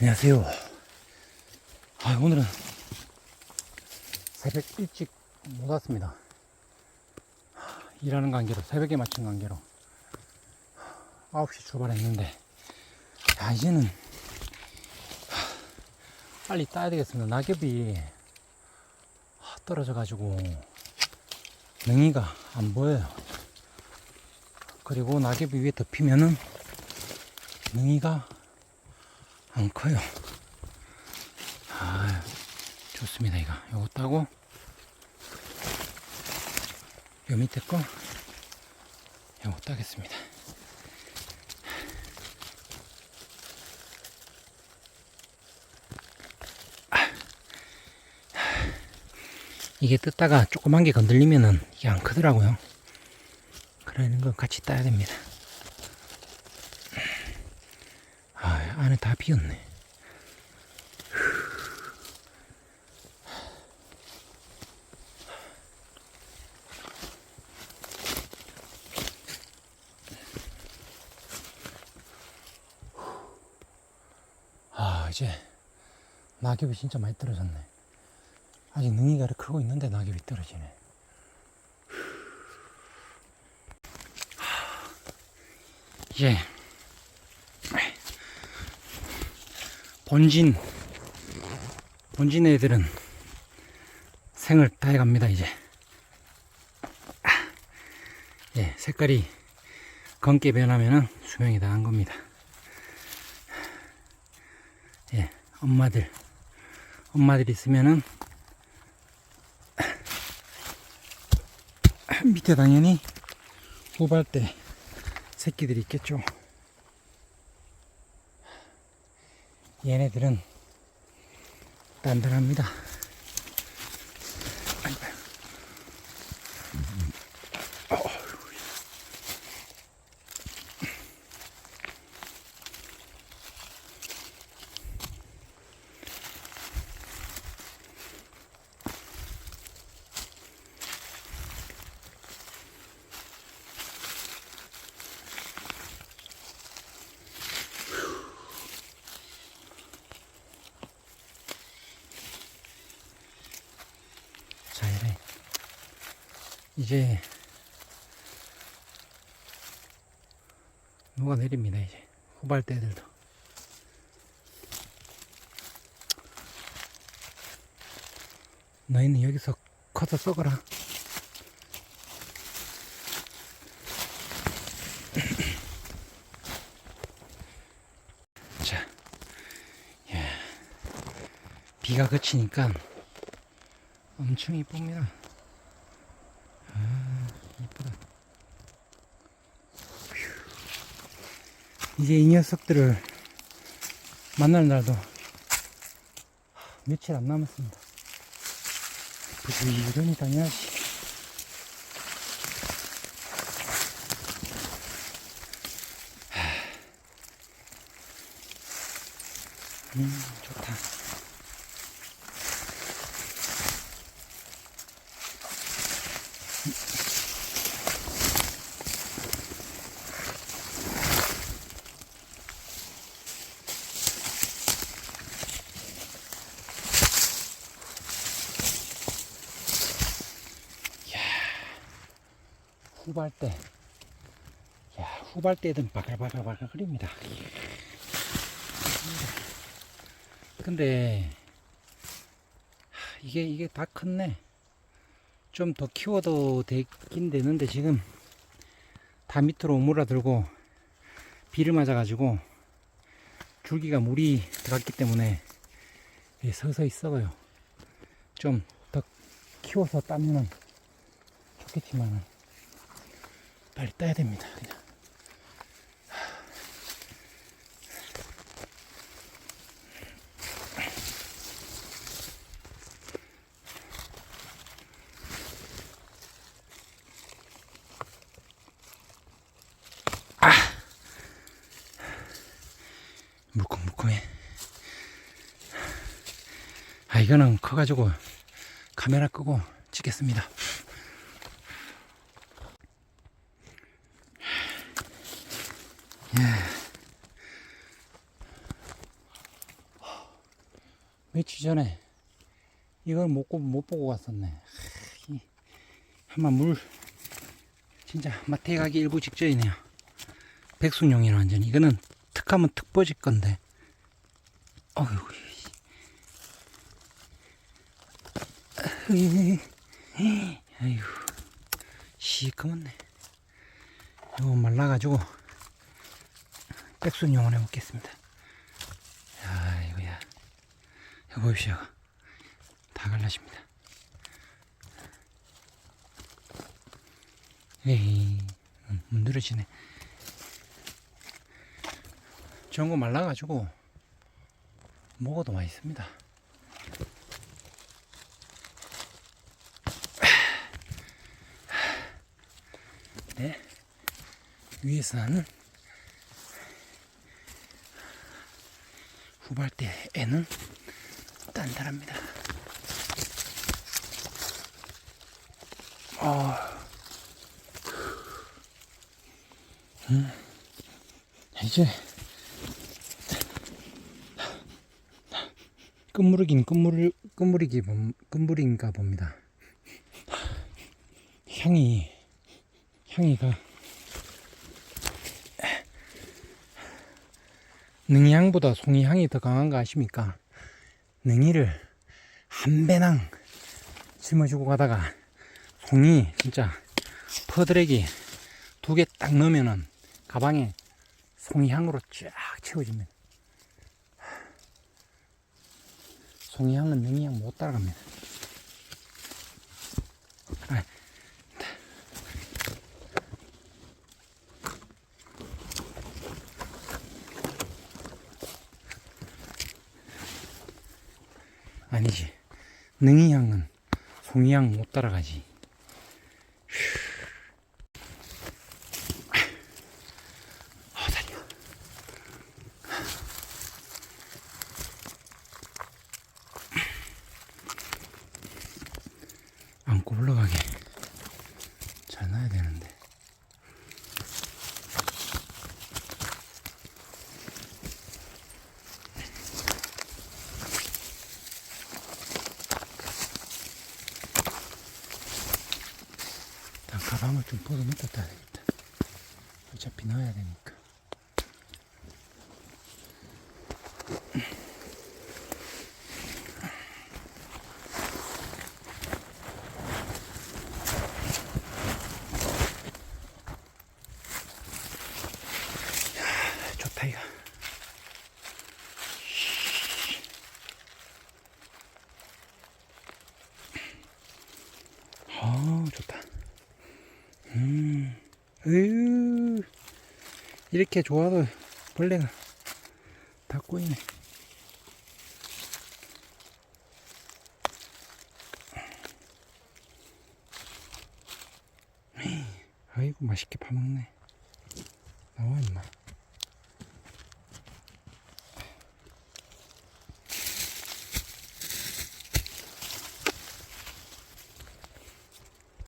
안녕하세요. 아, 오늘은 새벽 일찍 못 왔습니다. 일하는 관계로, 새벽에 맞춘 관계로 9시 출발했는데, 야, 이제는 빨리 따야 되겠습니다. 낙엽이 떨어져가지고 능이가 안 보여요. 그리고 낙엽이 위에 덮이면은 능이가 안 커요. 아, 좋습니다, 이거. 요거 따고, 요 밑에 거, 요거 따겠습니다. 이게 뜯다가 조그만 게 건들리면은 이게 안 크더라고요. 그러는 거 같이 따야 됩니다. 아, 안에 다 비었네. 아, 이제 낙엽이 진짜 많이 떨어졌네. 아직 능이가 이렇게 크고 있는데 낙엽이 떨어지네. 이 본진 본진 애들은 생을 다 해갑니다 이제. 아, 예 색깔이 검게 변하면은 수명이 다한 겁니다. 예 엄마들 엄마들 있으면은 밑에 당연히 후발대 새끼들이 있겠죠 얘네들은 단단합니다. 이제 녹아 내립니다, 이제. 후발대들도. 너희는 여기서 커서 썩어라. 자, 예. 비가 그치니까 엄청 이쁩니다. 아, 이쁘다. 휴. 이제 이 녀석들을 만날 날도 며칠 안 남았습니다. 부지런히 다녀야지. 음, 좋다. 후발대. 야, 후발대든 바글바글바글 거립니다. 근데, 하, 이게, 이게 다 컸네. 좀 더 키워도 되긴 되는데, 지금 다 밑으로 오므라들고, 비를 맞아가지고, 줄기가 물이 들어갔기 때문에, 예, 서서히 썩어요. 좀 더 키워서 따면은 좋겠지만은, 빨리 따야 됩니다. 그냥. 아. 아, 이거는 커가지고 카메라 끄고 찍겠습니다. 며칠 전에 이걸 못, 고- 못 보고 갔었네. 한번 물 진짜 마트에 가기 일부 직전이네요. 백순용이는 완전히 이거는 특하면 특보질 건데. 어휴. 이- 아이고 시커멓네. 이거 말라가지고 백순용을 해먹겠습니다. 야 이거야. 이거 보십시오. 다 갈라집니다. 에이, 음, 문드러지네. 저런 거 말라가지고 먹어도 맛있습니다. 네, 위에서는 후발대에는 단단합니다. 아, 음, 이제 끝무르긴 끝무르 끝무리기 봄- 끝무리인가 봅니다. 향이 향이가 능이향보다 송이향이 더 강한 거 아십니까? 능이를 한 배낭 짊어지고 가다가 송이 진짜 퍼드레기 두 개 딱 넣으면은 가방에 송이향으로 쫙 채워집니다. 송이향은 능이향 못 따라갑니다. 아, 아니지. 능이향은 송이향 못 따라가지. 아, 다리야. 안고 올라가게 잘 놔야 되는데. 일단 가방을 좀 벗어놓고 따야 되겠다. 어차피 넣어야 되니까. 야, 좋다 이거. 아, 좋다. 음, 으 이렇게 좋아도 벌레가 다 꼬이네. 아이고, 맛있게 파먹네. 나와, 임마.